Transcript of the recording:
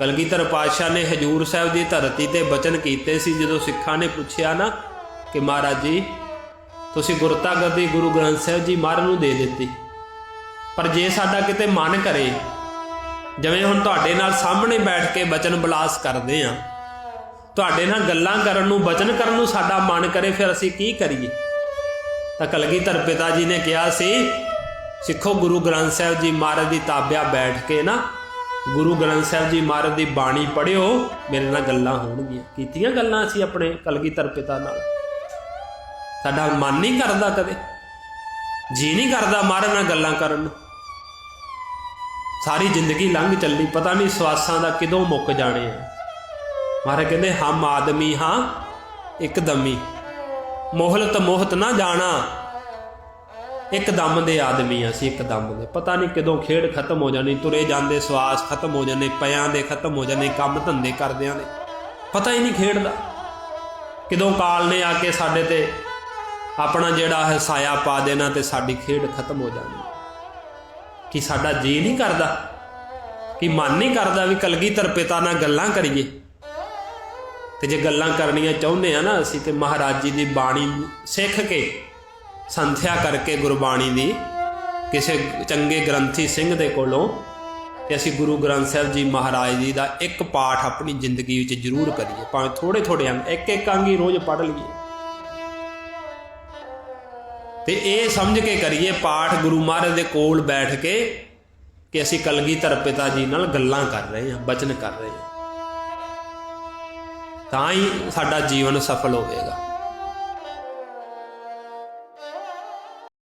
ਕਲਗੀਧਰ ਪਾਤਸ਼ਾਹ ਨੇ ਹਜੂਰ ਸਾਹਿਬ ਦੀ ਧਰਤੀ ਤੇ ਬਚਨ ਕੀਤੇ ਸੀ। ਜਦੋਂ ਸਿੱਖਾਂ ਨੇ ਪੁੱਛਿਆ ਨਾ ਕਿ ਮਹਾਰਾਜ ਜੀ, ਤੁਸੀਂ ਗੁਰਤਾ ਗੱਦੀ ਗੁਰੂ ਗ੍ਰੰਥ ਸਾਹਿਬ ਜੀ ਮਹਾਰਾਜ ਨੂੰ ਦੇ ਦਿੱਤੀ। ਪਰ ਜੇ ਸਾਡਾ ਕਿਤੇ ਮਨ ਕਰੇ, ਜਿਵੇਂ ਹੁਣ ਤੁਹਾਡੇ ਨਾਲ ਸਾਹਮਣੇ ਬੈਠ ਕੇ ਬਚਨ ਬਲਾਸ ਕਰਦੇ ਆ ਤੁਹਾਡੇ ਨਾਲ ਗੱਲਾਂ ਕਰਨ ਨੂੰ, ਬਚਨ ਕਰਨ ਨੂੰ ਸਾਡਾ ਮਨ ਕਰੇ, ਫਿਰ ਅਸੀਂ ਕੀ ਕਰੀਏ? ਤਾਂ ਕਲਗੀਧਰ ਪਿਤਾ ਜੀ ਨੇ ਕਿਹਾ ਸੀ, ਸਿੱਖੋ ਗੁਰੂ ਗ੍ਰੰਥ ਸਾਹਿਬ ਜੀ ਮਹਾਰਾਜ ਦੀ ਤਾਬਿਆ ਬੈਠ ਕੇ ਨਾ ਗੁਰੂ ਗ੍ਰੰਥ ਸਾਹਿਬ ਜੀ ਮਹਾਰਾਜ ਦੀ ਬਾਣੀ ਪੜਿਓ ਮੇਰੇ ਨਾਲ ਗੱਲਾਂ ਹੋਣਗੀਆਂ। ਕੀਤੀਆਂ ਗੱਲਾਂ ਅਸੀਂ ਆਪਣੇ ਕਲਗੀਧਰ ਪਿਤਾ ਨਾਲ। ਸਾਡਾ ਮਨ ਨਹੀਂ ਕਰਦਾ ਕਦੇ। ਜੀ ਨਹੀਂ ਕਰਦਾ ਮਹਾਰਾਜ ਨਾਲ ਗੱਲਾਂ ਕਰਨ ਨੂੰ। ਸਾਰੀ ਜ਼ਿੰਦਗੀ ਲੰਘ ਚੱਲੀ, ਪਤਾ ਨਹੀਂ ਸਵਾਸਾਂ ਦਾ ਕਿਦੋਂ ਮੁੱਕ ਜਾਣੇ ਆ। ਮਹਾਰਾਜ ਕਹਿੰਦੇ, ਹਮ ਆਦਮੀ ਹਾਂ ਇੱਕਦਮੀ ਮੋਹਲਤ ਮੋਹਤ ਨਾ ਜਾਣਾ। ਇੱਕਦਮ ਦੇ ਆਦਮੀ ਆ ਅਸੀਂ, ਇੱਕਦਮ ਦੇ। ਪਤਾ ਨਹੀਂ ਕਦੋਂ ਖੇਡ ਖਤਮ ਹੋ ਜਾਣੀ, ਤੁਰੇ ਜਾਂਦੇ, ਸਵਾਸ ਖਤਮ ਹੋ ਜਾਣੇ ਪਿਆਂ ਦੇ ਖਤਮ ਹੋ ਜਾਣੇ ਕੰਮ ਧੰਦੇ ਕਰਦਿਆਂ ਨੇ। ਪਤਾ ਹੀ ਨਹੀਂ ਖੇਡਦਾ। ਕਦੋਂ ਕਾਲ ਨੇ ਆ ਕੇ ਸਾਡੇ ਤੇ ਆਪਣਾ ਜਿਹੜਾ ਹੈ ਸਾਇਆ ਪਾ ਦੇਣਾ ਤੇ ਸਾਡੀ ਖੇਡ ਖਤਮ ਹੋ ਜਾਣੀ। ਕਿ ਸਾਡਾ ਜੀ ਨਹੀਂ ਕਰਦਾ, ਕਿ ਮਨ ਨਹੀਂ ਕਰਦਾ ਵੀ ਕਲਗੀਧਰ ਪਿਤਾ ਨਾਲ ਗੱਲਾਂ ਕਰੀਏ। ਤੇ ਜੇ ਗੱਲਾਂ ਕਰਨੀਆਂ ਚਾਹੁੰਦੇ ਆ ਨਾ ਅਸੀਂ ਤੇ ਮਹਾਰਾਜ ਜੀ ਦੀ ਬਾਣੀ ਸਿੱਖ ਕੇ ਸੰਥਿਆ ਕਰਕੇ ਗੁਰਬਾਣੀ ਦੀ ਕਿਸੇ ਚੰਗੇ ਗ੍ਰੰਥੀ ਸਿੰਘ ਦੇ ਕੋਲੋਂ ਕਿ ਅਸੀਂ ਗੁਰੂ ਗ੍ਰੰਥ ਸਾਹਿਬ ਜੀ ਮਹਾਰਾਜ ਜੀ ਦਾ ਇੱਕ ਪਾਠ ਆਪਣੀ ਜ਼ਿੰਦਗੀ ਵਿੱਚ ਜ਼ਰੂਰ ਕਰੀਏ। ਭਾਵੇਂ ਥੋੜੇ ਥੋੜੇ ਅੰਗ ਇੱਕ ਇੱਕ ਅੰਗ ਹੀ ਰੋਜ਼ ਪੜ੍ਹ ਲਈਏ। ਤੇ ਇਹ ਸਮਝ ਕੇ ਕਰੀਏ, ਪਾਠ ਗੁਰੂ ਮਹਾਰਾਜ ਦੇ ਕੋਲ ਬੈਠ ਕੇ ਕਿ ਅਸੀਂ ਕਲਗੀਧਰ ਪਿਤਾ ਜੀ ਨਾਲ ਗੱਲਾਂ ਕਰ ਰਹੇ ਹਾਂ, ਬਚਨ ਕਰ ਰਹੇ ਹਾਂ। ਤਾਂ ਹੀ ਸਾਡਾ ਜੀਵਨ ਸਫਲ ਹੋਵੇਗਾ।